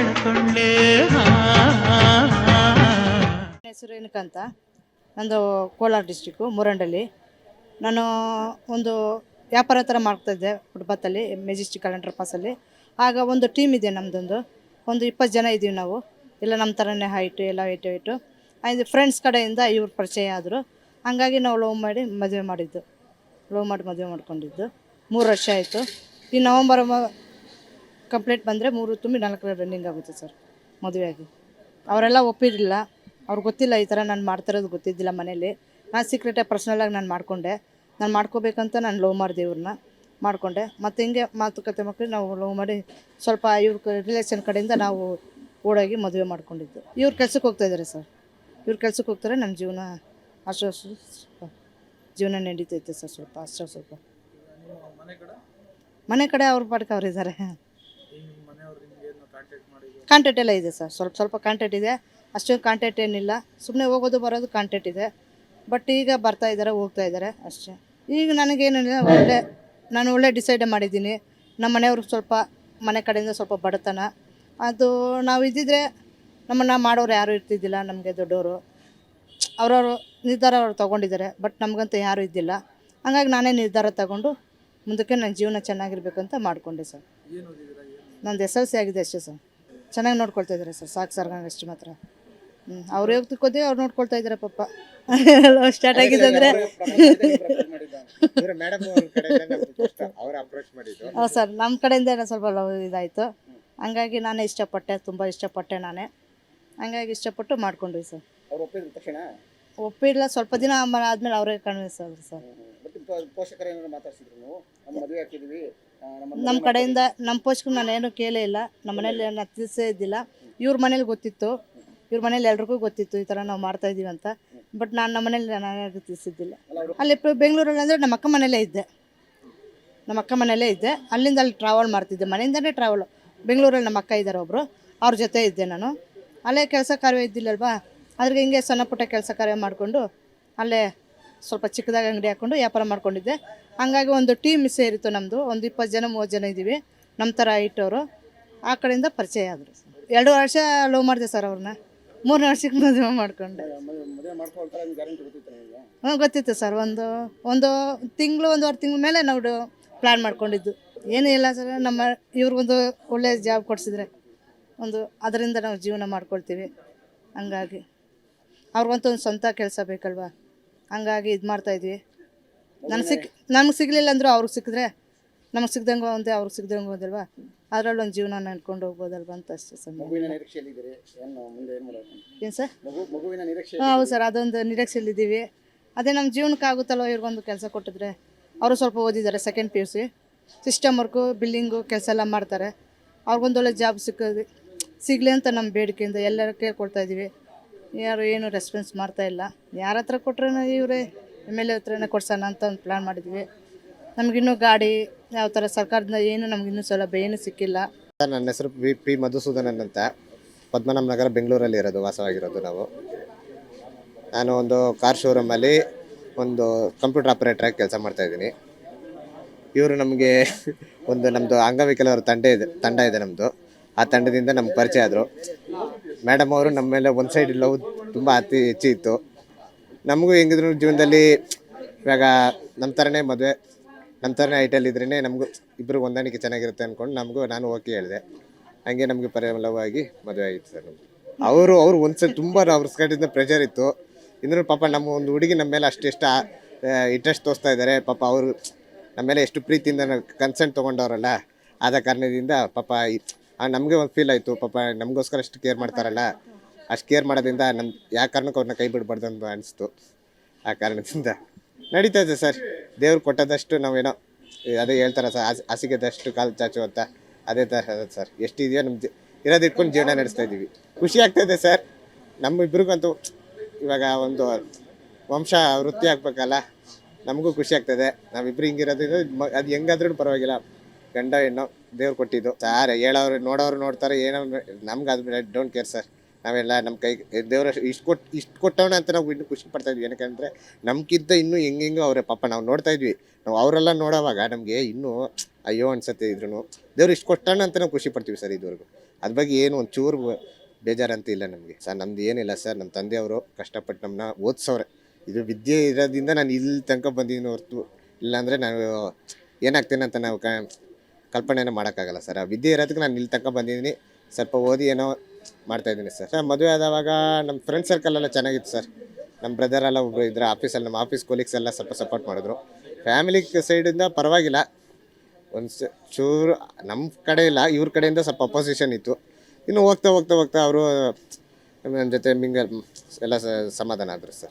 ಕೇಳಕೊಂಡೆ ಹೆಸರು ಏನಕ್ಕಂತ? ನಂದು ಕೋಲಾರ ಡಿಸ್ಟಿಕ್ಕು ಮುರಂಡಲ್ಲಿ ನಾನು ಒಂದು ವ್ಯಾಪಾರ ಥರ ಮಾಡ್ತಾಯಿದ್ದೆ ಫುಟ್ಪಾತಲ್ಲಿ ಮೆಜೆಸ್ಟಿಕ್ ಕ್ಯಾಲೆಂಡರ್ ಪಾಸಲ್ಲಿ ಆಗ ಒಂದು ಟೀಮ್ ಇದೆ ನಮ್ಮದೊಂದು ಒಂದು ಇಪ್ಪತ್ತು ಜನ ಇದ್ದೀವಿ ನಾವು. ಎಲ್ಲ ನಮ್ಮ ಥರನೇ ಹೈಟು ಎಲ್ಲ ಹೈಟು ಹೈಟು ಆಯ್ತು ಫ್ರೆಂಡ್ಸ್ ಕಡೆಯಿಂದ ಇವ್ರು ಪರಿಚಯ ಆದರು. ಹಂಗಾಗಿ ನಾವು ಲವ್ ಮಾಡಿ ಮದುವೆ ಮಾಡಿದ್ದು. ಲವ್ ಮಾಡಿ ಮದುವೆ ಮಾಡ್ಕೊಂಡಿದ್ದು. ಮೂರು ವರ್ಷ ಆಯಿತು. ಈ ನವಂಬರ್ ಕಂಪ್ಲೀಟ್ ಬಂದರೆ ಮೂರು ತುಂಬಿ ನಾಲ್ಕರ ರನ್ನಿಂಗ್ ಆಗುತ್ತೆ ಸರ್ ಮದುವೆಯಾಗಿ. ಅವರೆಲ್ಲ ಒಪ್ಪಿರಲಿಲ್ಲ. ಅವ್ರಿಗೆ ಗೊತ್ತಿಲ್ಲ ಈ ಥರ ನಾನು ಮಾಡ್ತಿರೋದು ಗೊತ್ತಿದ್ದಿಲ್ಲ ಮನೇಲಿ. ನಾನು ಸೀಕ್ರೆಟಾಗಿ ಪರ್ಸ್ನಲಾಗಿ ನಾನು ಮಾಡಿಕೊಂಡೆ. ನಾನು ಮಾಡ್ಕೋಬೇಕಂತ ನಾನು ಲವ್ ಮಾಡಿದೆ ಇವ್ರನ್ನ ಮಾಡಿಕೊಂಡೆ. ಮತ್ತು ಹಿಂಗೆ ಮಾತುಕತೆ ಮಕ್ಕಳು ನಾವು ಲವ್ ಮಾಡಿ ಸ್ವಲ್ಪ ಇವ್ರ ರಿಲೇಷನ್ ಕಡೆಯಿಂದ ನಾವು ಓಡೋಗಿ ಮದುವೆ ಮಾಡ್ಕೊಂಡಿದ್ದು. ಇವ್ರ ಕೆಲ್ಸಕ್ಕೆ ಹೋಗ್ತಾ ಇದ್ದಾರೆ ಸರ್ ಇವ್ರ ಕೆಲ್ಸಕ್ಕೆ ಹೋಗ್ತಾರೆ ನನ್ನ ಜೀವನ ಅಷ್ಟು ಜೀವನ ನಡೀತೈತೆ ಸರ್ ಸ್ವಲ್ಪ ಅಷ್ಟು ಸ್ವಲ್ಪ. ಮನೆ ಕಡೆ? ಅವ್ರ ಪಾಡ್ಗೆ ಅವ್ರು ಇದ್ದಾರೆ ಕಾಂಟ್ಯಾಕ್ಟ್ ಎಲ್ಲ ಇದೆ ಸರ್. ಸ್ವಲ್ಪ ಸ್ವಲ್ಪ ಕಾಂಟ್ಯಾಕ್ಟ್ ಇದೆ. ಅಷ್ಟೊಂದು ಕಾಂಟ್ಯಾಕ್ಟ್ ಏನಿಲ್ಲ. ಸುಮ್ಮನೆ ಹೋಗೋದು ಬರೋದು ಕಾಂಟ್ಯಾಕ್ಟ್ ಇದೆ. ಬಟ್ ಈಗ ಬರ್ತಾ ಇದ್ದಾರೆ ಹೋಗ್ತಾ ಇದ್ದಾರೆ ಅಷ್ಟೇ. ಈಗ ನನಗೇನಿಲ್ಲ ಒಳ್ಳೆ ನಾನು ಒಳ್ಳೆ ಡಿಸೈಡ್ ಮಾಡಿದ್ದೀನಿ. ನಮ್ಮ ಮನೆಯವ್ರಿಗೆ ಸ್ವಲ್ಪ ಮನೆ ಕಡೆಯಿಂದ ಸ್ವಲ್ಪ ಬಡತನ. ಅದು ನಾವು ಇದ್ದಿದ್ರೆ ನಮ್ಮನ್ನು ಮಾಡೋರು ಯಾರೂ ಇರ್ತಿದ್ದಿಲ್ಲ ನಮಗೆ ದೊಡ್ಡವರು ಅವರವರು ನಿರ್ಧಾರ ಅವರು ತೊಗೊಂಡಿದ್ದಾರೆ. ಬಟ್ ನಮಗಂತೂ ಯಾರೂ ಇದ್ದಿಲ್ಲ. ಹಂಗಾಗಿ ನಾನೇ ನಿರ್ಧಾರ ತಗೊಂಡು ಮುಂದಕ್ಕೆ ನನ್ನ ಜೀವನ ಚೆನ್ನಾಗಿರ್ಬೇಕಂತ ಮಾಡಿಕೊಂಡೆ ಸರ್. ನಂದು ಎಸ್ ಎಲ್ ಸಿ ಆಗಿದೆ ಅಷ್ಟೇ ಸರ್. ಚೆನ್ನಾಗಿ ನೋಡ್ಕೊಳ್ತಾ ಇದ್ದಾರೆ ಸರ್ ಸಾಕು ಸರ್ ನಂಗೆ ಅಷ್ಟು ಮಾತ್ರ. ಹ್ಞೂ ಅವ್ರು ಹೋಗ್ತಿಕ್ಕೋದೇ ಅವ್ರು ನೋಡ್ಕೊಳ್ತಾ ಇದ್ದಾರೆ ಪಪ್ಪ ಸ್ಟಾರ್ಟ್ ಆಗಿದೆ ಅಂದರೆ. ಹೌದು ಸರ್ ನಮ್ಮ ಕಡೆಯಿಂದ ಸ್ವಲ್ಪ ಲವ್ ಇದಾಯಿತು. ಹಂಗಾಗಿ ನಾನೇ ಇಷ್ಟಪಟ್ಟೆ ತುಂಬ ಇಷ್ಟಪಟ್ಟೆ ನಾನೇ. ಹಂಗಾಗಿ ಇಷ್ಟಪಟ್ಟು ಮಾಡ್ಕೊಂಡ್ವಿ ಸರ್. ಒಪ್ಪಿಲ್ಲ ಸ್ವಲ್ಪ ದಿನ ಆದ್ಮೇಲೆ ಅವರೇ ಕಣ್ವಿ ಸರ್. ಸರ್ ಮಾತಾಡ್ಸಿದ್ರು ನೀವು? ನಮ್ಮ ಮದುವೆ ಹಾಕಿದ್ವಿ ನಮ್ಮ ನಮ್ಮ ಕಡೆಯಿಂದ ನಮ್ಮ ಪೋಷಕರು ನಾನು ಏನೂ ಕೇಳೇ ಇಲ್ಲ. ನಮ್ಮ ಮನೇಲಿ ಏನು ತಿಳಿಸೇ ಇದ್ದಿಲ್ಲ. ಇವ್ರ ಮನೇಲಿ ಗೊತ್ತಿತ್ತು. ಇವ್ರ ಮನೇಲಿ ಎಲ್ರಿಗೂ ಗೊತ್ತಿತ್ತು ಈ ಥರ ನಾವು ಮಾಡ್ತಾ ಇದ್ದೀವಿ ಅಂತ. ಬಟ್ ನಾನು ನಮ್ಮ ಮನೇಲಿ ನಾನು ತಿಳಿಸಿದ್ದಿಲ್ಲ. ಅಲ್ಲಿ ಬೆಂಗಳೂರಲ್ಲಿ ಅಂದರೆ ನಮ್ಮ ಅಕ್ಕ ಮನೇಲೇ ಇದ್ದೆ. ನಮ್ಮ ಅಕ್ಕ ಮನೇಲೇ ಇದ್ದೆ. ಅಲ್ಲಿಂದ ಅಲ್ಲಿ ಟ್ರಾವೆಲ್ ಮಾಡ್ತಿದ್ದೆ. ಮನೆಯಿಂದನೇ ಟ್ರಾವೆಲ್ ಬೆಂಗಳೂರಲ್ಲಿ ನಮ್ಮ ಅಕ್ಕ ಇದ್ದಾರೆ ಒಬ್ಬರು ಅವ್ರ ಜೊತೆ ಇದ್ದೆ ನಾನು. ಅಲ್ಲೇ ಕೆಲಸ ಕಾರ್ಯ ಇದ್ದಿಲ್ಲಲ್ವಾ? ಅದ್ರಿಗೆ ಹಿಂಗೆ ಸಣ್ಣ ಪುಟ್ಟ ಕೆಲಸ ಕಾರ್ಯ ಮಾಡಿಕೊಂಡು ಅಲ್ಲೇ ಸ್ವಲ್ಪ ಚಿಕ್ಕದಾಗಿ ಅಂಗಡಿ ಹಾಕ್ಕೊಂಡು ವ್ಯಾಪಾರ ಮಾಡ್ಕೊಂಡಿದ್ದೆ. ಹಂಗಾಗಿ ಒಂದು ಟೀಮ್ ಸೇರಿತ್ತು ನಮ್ಮದು ಒಂದು ಇಪ್ಪತ್ತು ಜನ, ಮೂವತ್ತು ಜನ ಇದ್ದೀವಿ. ನಮ್ಮ ಥರ ಇಟ್ಟವರು. ಆ ಕಡೆಯಿಂದ ಪರಿಚಯ ಆದರು. ಎರಡು ವರ್ಷ ಲವ್ ಮಾಡಿದೆ ಸರ್ ಅವ್ರನ್ನ. ಮೂರನೇ ವರ್ಷಕ್ಕೆ ಮದುವೆ ಮಾಡಿಕೊಂಡೆ. ಹ್ಞೂ ಗೊತ್ತಿತ್ತು ಸರ್ ಒಂದು ಒಂದು ತಿಂಗಳು, ಒಂದುವರೆ ತಿಂಗಳ ಮೇಲೆ ನಾವು ಪ್ಲ್ಯಾನ್ ಮಾಡ್ಕೊಂಡಿದ್ದು. ಏನೂ ಇಲ್ಲ ಸರ್ ನಮ್ಮ, ಇವ್ರಿಗೊಂದು ಒಳ್ಳೆಯ ಜಾಬ್ ಕೊಡಿಸಿದ್ರೆ. ಒಂದು, ಅದರಿಂದ ನಾವು ಜೀವನ ಮಾಡ್ಕೊಳ್ತೀವಿ. ಹಂಗಾಗಿ. ಅವ್ರಿಗಂತೂ ಒಂದು ಸ್ವಂತ ಕೆಲಸ ಬೇಕಲ್ವಾ? ಹಂಗಾಗಿ ಇದು ಮಾಡ್ತಾಯಿದ್ವಿ ನನಗೆ ಸಿಕ್ ನಮ್ಗೆ ಸಿಗಲಿಲ್ಲ ಅಂದರೂ ಅವ್ರಿಗೆ ಸಿಕ್ಕಿದ್ರೆ ನಮಗೆ ಸಿಗ್ದಂಗೆ ಒಂದೇ ಅವ್ರಿಗೆ ಸಿಗ್ದಂಗೆ ಹೋದಲ್ವಾ ಅದರಲ್ಲಿ ಒಂದು ಜೀವನ ನಡ್ಕೊಂಡು ಹೋಗ್ಬೋದಲ್ವಾ ಅಂತ ಅಷ್ಟೇ ಸರ್ ಮಗುವಿನ ಏನು ಮುಂದೆ ಏನು ಮಾಡೋದು ಏನು ಸರ್? ಮಗು ಮಗುವಿನ ನಿರೀಕ್ಷೆ ಹಾಂ ಹೌದು ಸರ್ ಅದೊಂದು ನಿರೀಕ್ಷೆಯಲ್ಲಿದ್ದೀವಿ. ಅದೇ ನಮ್ಮ ಜೀವನಕ್ಕೆ ಆಗುತ್ತಲ್ವ ಇವ್ರಿಗೊಂದು ಕೆಲಸ ಕೊಟ್ಟಿದ್ರೆ? ಅವರು ಸ್ವಲ್ಪ ಓದಿದ್ದಾರೆ second P U C system work building ಕೆಲಸ ಎಲ್ಲ ಮಾಡ್ತಾರೆ. ಅವ್ರಿಗೊಂದೊಳ್ಳೆ ಜಾಬ್ ಸಿಕ್ಕೋದು ಸಿಗಲಿ ಅಂತ ನಮ್ಮ ಬೇಡಿಕೆಯಿಂದ ಎಲ್ಲರೂ ಕೇಳ್ಕೊಳ್ತಾ ಇದ್ದೀವಿ. ಯಾರು ಏನು ರೆಸ್ಪಾನ್ಸ್ ಮಾಡ್ತಾ ಇಲ್ಲ. ಯಾರ ಹತ್ರ ಕೊಟ್ರೂ ಇವರೇ ಎಂ ಎಲ್ ಎ ಹತ್ರನೇ ಕೊಡ್ಸೋಣ ಅಂತ ಒಂದು ಪ್ಲ್ಯಾನ್ ಮಾಡಿದ್ವಿ. ನಮಗಿನ್ನೂ ಗಾಡಿ ಯಾವ ಥರ ಸರ್ಕಾರದಿಂದ ಏನು ನಮಗಿನ್ನೂ ಸೌಲಭ್ಯ ಏನು ಸಿಕ್ಕಿಲ್ಲ. ನನ್ನ ಹೆಸರು ಪಿ ಪಿ ಮಧುಸೂದನನ್ ಅಂತ. ಪದ್ಮನಾಭ ನಗರ ಬೆಂಗಳೂರಲ್ಲಿ ಇರೋದು, ವಾಸವಾಗಿರೋದು ನಾವು. ನಾನು ಒಂದು ಕಾರ್ ಶೋರೂಮಲ್ಲಿ ಒಂದು ಕಂಪ್ಯೂಟರ್ ಆಪರೇಟ್ರಾಗಿ ಕೆಲಸ ಮಾಡ್ತಾ ಇದ್ದೀನಿ. ಇವರು ನಮಗೆ ಒಂದು ನಮ್ಮದು ಅಂಗವಿಕಲರ ತಂಡ ಇದೆ ತಂಡ ಇದೆ ನಮ್ಮದು ಆ ತಂಡದಿಂದ ನಮ್ಗೆ ಪರಿಚಯ ಆದರು. ಮೇಡಮ್ ಅವರು ನಮ್ಮ ಮೇಲೆ ಒಂದು ಸೈಡ್ ಲವ್ ತುಂಬ ಅತಿ ಹೆಚ್ಚು ಇತ್ತು. ನಮಗೂ ಹೆಂಗಿದ್ರು ಜೀವನದಲ್ಲಿ ಇವಾಗ ನಮ್ಮ ಥರನೇ ಮದುವೆ ನಮ್ಮ ಥರನೇ ಐಟಲ್ ಇದ್ರೇ ನಮಗೂ ಇಬ್ಬರು ಹೊಂದಾಣಿಕೆ ಚೆನ್ನಾಗಿರುತ್ತೆ ಅಂದ್ಕೊಂಡು ನಮಗೂ ನಾನು ಓಕೆ ಹೇಳಿದೆ. ಹಂಗೆ ನಮಗೆ ಪರಲವಾಗಿ ಮದುವೆ ಆಯಿತು ಸರ್ ಅವರು ಅವರು ಒಂದ್ಸಲ ತುಂಬ ಅವ್ರ ಕಡೆಯಿಂದ ಪ್ರೆಷರ್ ಇತ್ತು. ಇಂದ್ರೂ ಪಾಪ ನಮ್ಮ ಒಂದು ಹುಡುಗಿ ನಮ್ಮ ಮೇಲೆ ಅಷ್ಟೆಷ್ಟು ಇಂಟ್ರೆಸ್ಟ್ ತೋರಿಸ್ತಾ ಇದ್ದಾರೆ. ಪಾಪ ಅವರು ನಮ್ಮ ಮೇಲೆ ಎಷ್ಟು ಪ್ರೀತಿಯಿಂದ ಕನ್ಸೆಂಟ್ ತೊಗೊಂಡವ್ರಲ್ಲ, ಆದ ಕಾರಣದಿಂದ ಪಾಪ ನಮಗೆ ಒಂದು ಫೀಲ್ ಆಯಿತು. ಪಾಪ ನಮಗೋಸ್ಕರ ಅಷ್ಟು ಕೇರ್ ಮಾಡ್ತಾರಲ್ಲ. ಅಷ್ಟು ಕೇರ್ ಮಾಡೋದ್ರಿಂದ ನಮ್ಮ ಯಾವ ಕಾರಣಕ್ಕೂ ಅವ್ರನ್ನ ಕೈ ಬಿಡಬಾರ್ದು ಅಂತ ಅನಿಸ್ತು. ಆ ಕಾರಣದಿಂದ. ನಡೀತಾ ಇದೆ ಸರ್. ದೇವ್ರು ಕೊಟ್ಟದಷ್ಟು ನಾವೇನೋ ಅದೇ ಹೇಳ್ತಾರ ಸರ್ ಹಾಸ್ ಹಾಸಿಗೆದಷ್ಟು ಕಾಲು ಚಾಚು ಅಂತ. ಅದೇ ಥರ ಸರ್. ಎಷ್ಟಿದೆಯೋ ನಮ್ಮ ಜಿ, ಇರೋದು ಇಟ್ಕೊಂಡು ಜೀವನ ನಡೆಸ್ತಾ ಇದ್ದೀವಿ ಖುಷಿ ಆಗ್ತಾಯಿದೆ ಸರ್. ನಮ್ಮ ಇಬ್ರಿಗಂತೂ ಇವಾಗ ಒಂದು ವಂಶ ವೃತ್ತಿ ಆಗ್ಬೇಕಲ್ಲ. ನಮಗೂ ಖುಷಿ ಆಗ್ತದೆ ನಾವಿಬ್ರು ಹಿಂಗಿರೋದ್ರಿಂದ ಅದು ಹೆಂಗಾದ್ರೂ ಪರವಾಗಿಲ್ಲ. ಗಂಡ ಹೆಣ್ಣು. ದೇವ್ರು ಕೊಟ್ಟಿದ್ದು. ಸರ್, ಹೇಳೋರು, ನೋಡೋರು ನೋಡ್ತಾರೆ, ಏನೋ ನಮ್ಗೆ ಅದು ಡೋಂಟ್ ಕೇರ್ ಸರ್ ನಾವೆಲ್ಲ ನಮ್ಮ ಕೈ, ದೇವ್ರ ಇಷ್ಟು ಕೊಟ್ಟು ಇಷ್ಟು ಕೊಟ್ಟವನ ಅಂತ ನಾವು ಇನ್ನು ಖುಷಿ ಪಡ್ತಾ ಇದ್ವಿ. ಏನಕ್ಕಂದ್ರೆ ನಮ್ಗಿಂತ ಇನ್ನೂ ಹೆಂಗೆಂಗೋ ಅವರೇ ಪಾಪ ನಾವು ನೋಡ್ತಾ ಇದ್ವಿ. ನಾವು ಅವರೆಲ್ಲ ನೋಡೋವಾಗ ನಮಗೆ ಇನ್ನೂ ಅಯ್ಯೋ ಅನ್ಸತ್ತೆ ಇದ್ರು ದೇವ್ರು ಇಷ್ಟು ಕೊಟ್ಟಣ ಅಂತ ನಾವು ಖುಷಿ ಪಡ್ತೀವಿ ಸರ್ ಇದುವರೆಗೂ. ಅದ್ರ ಬಗ್ಗೆ ಏನು ಒಂದು ಚೂರು ಅಂತ ಇಲ್ಲ ನಮಗೆ. ಸರ್, ನಮ್ದು ಏನಿಲ್ಲ ಸರ್ ನಮ್ಮ ತಂದೆಯವರು ಕಷ್ಟಪಟ್ಟು ನಮ್ಮನ್ನ ಓದಿಸೋರೆ ಇದು ವಿದ್ಯೆ ಇರೋದ್ರಿಂದ ನಾನು ಇಲ್ಲಿ ತನಕ ಬಂದಿದ್ದೀನಿ ಹೊರತು. ಇಲ್ಲಾಂದರೆ ನಾನು ಏನಾಗ್ತೇನೆ ಅಂತ ನಾವು ಕ ಕಲ್ಪನೆನ ಮಾಡೋಕ್ಕಾಗಲ್ಲ ಸರ್. ಆ ವಿದ್ಯೆ ಇರೋದಕ್ಕೆ ನಾನು ಇಲ್ಲಿ ತನಕ ಬಂದಿದ್ದೀನಿ. ಸ್ವಲ್ಪ ಓದಿ ಏನೋ ಮಾಡ್ತಾಯಿದ್ದೀನಿ ಸರ್. ಸರ್, ಮದುವೆ ಆದವಾಗ ನಮ್ಮ ಫ್ರೆಂಡ್ ಸರ್ಕಲ್ ಎಲ್ಲ ಚೆನ್ನಾಗಿತ್ತು ಸರ್. ನಮ್ಮ ಬ್ರದರ್ ಎಲ್ಲ ಒಬ್ಬರು ಇದ್ರೆ ಆಫೀಸಲ್ಲಿ ನಮ್ಮ ಆಫೀಸ್ ಕೊಲೀಗ್ಸ್ ಎಲ್ಲ ಸ್ವಲ್ಪ ಸಪೋರ್ಟ್ ಮಾಡಿದ್ರು. ಫ್ಯಾಮಿಲಿ ಸೈಡಿಂದ ಪರವಾಗಿಲ್ಲ. ಒಂದು ಚೂರು ನಮ್ಮ ಕಡೆ ಇಲ್ಲ, ಇವ್ರ ಕಡೆಯಿಂದ ಸ್ವಲ್ಪ ಅಪೋಸಿಷನ್ ಇತ್ತು. ಇನ್ನು ಹೋಗ್ತಾ ಹೋಗ್ತಾ ಹೋಗ್ತಾ ಅವರು ನನ್ನ ಜೊತೆ ಮಿಂಗಲ್ ಎಲ್ಲ ಸಮಾಧಾನ ಆದರು ಸರ್.